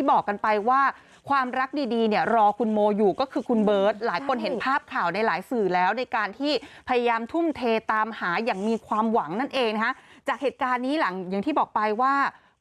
ที่บอกกันไปว่าความรักดีๆเนี่ยรอคุณโมอยู่ก็คือคุณเบิร์ตหลายคนใช่เห็นภาพข่าวในหลายสื่อแล้วในการที่พยายามทุ่มเทตามหาอย่างมีความหวังนั่นเองนะคะจากเหตุการณ์นี้หลังอย่างที่บอกไปว่า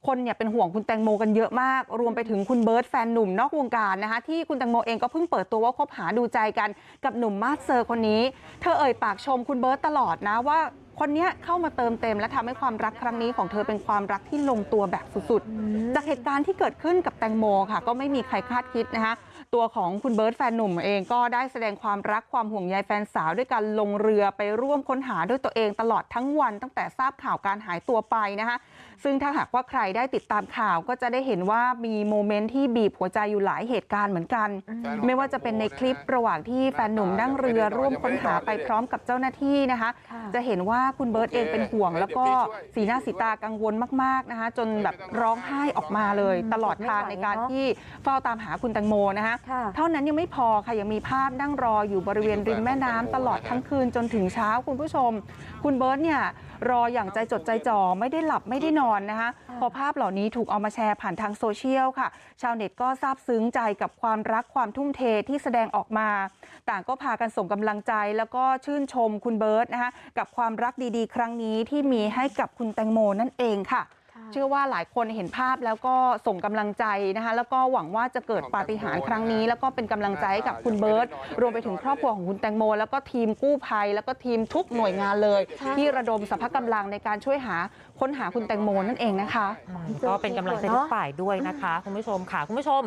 คนเนี่ยเป็นห่วงคุณแตงโมกันเยอะมากรวมไปถึงคุณเบิร์ตแฟนหนุ่มนอกวงการนะคะที่คุณแตงโมเองก็เพิ่งเปิดตัวว่าคบหาดูใจกันกับหนุ่มมาสเซอร์คนนี้เธอเอ่ยปากชมคุณเบิร์ตตลอดนะว่า คนเนี้ยเข้ามาเติมเต็มและทำให้ความรักครั้งนี้ของเธอเป็นความรักที่ลงตัวแบบสุดๆ จากเหตุการณ์ที่เกิดขึ้นกับแตงโมค่ะก็ไม่มีใครคาดคิดนะคะตัวของคุณเบิร์ตแฟนหนุ่มเองก็ได้แสดงความรักความห่วงใยแฟนสาวด้วยการลงเรือไปร่วมค้นหาด้วยตัวเองตลอดทั้งวันตั้งแต่ทราบข่าวการหายตัวไปนะคะซึ่งถ้าหากว่าใครได้ติดตามข่าวก็จะได้เห็นว่ามีโมเมนต์ที่บีบหัวใจอยู่หลายเหตุการณ์เหมือนกัน ไม่ว่าจะเป็นในคลิประหว่างที่แฟนหนุ่มนั่งเรือร่วมค้นหาไปพร้อมกับเจ้าหน้าที่นะคะค่ะจะเห็นว่าคุณเบิร์ตเองเป็นห่วง แล้วก็สีหน้าสีตากังวลมากๆนะคะจนแบบร้องไห้ออกมาเลย ตลอดทางในการที่เฝ้าตามหาคุณแตงโมนะคะค่ะเท่านั้นยังไม่พอค่ะยังมีภาพนั่งรออยู่บริเวณริมแม่น้ำตลอดทั้งคืนจนถึงเช้าคุณผู้ชม คุณเบิร์ตเนี่ยรออย่างใจจดใจจ่อไม่ได้หลับไม่ได้นอนนะคะพอภาพเหล่านี้ถูกเอามาแชร์ผ่านทางโซเชียลค่ะ ชาวเน็ตก็ซาบซึ้งใจกับความรักความทุ่มเทที่แสดงออกมา ต่างก็พากันส่งกำลังใจแล้วก็ชื่นชมคุณเบิร์ตนะคะกับความรักดีๆ ครั้งนี้ที่มีให้กับคุณแตงโมนั่นเองค่ะ เชื่อว่าหลายคนเห็นภาพแล้วก็ส่งกำลังใจนะคะแล้วก็หวังว่าจะเกิดปาฏิหาริย์ครั้งนี้ แล้วก็เป็นกำลังใจให้กับคุณเบิร์ตรวมไปถึงครอบครัวของคุณแตงโม แล้วก็ทีมกู้ภัย แล้วก็ทีมทุกหน่วยงานเลยค่ะที่ระดมสรรพกำลังในการช่วยหาค้นหาคุณแตงโมนั่นเองนะคะ ก็เป็นกำลังใจทุกฝ่ายด้วยนะคะคุณผู้ชมค่ะคุณผู้ชม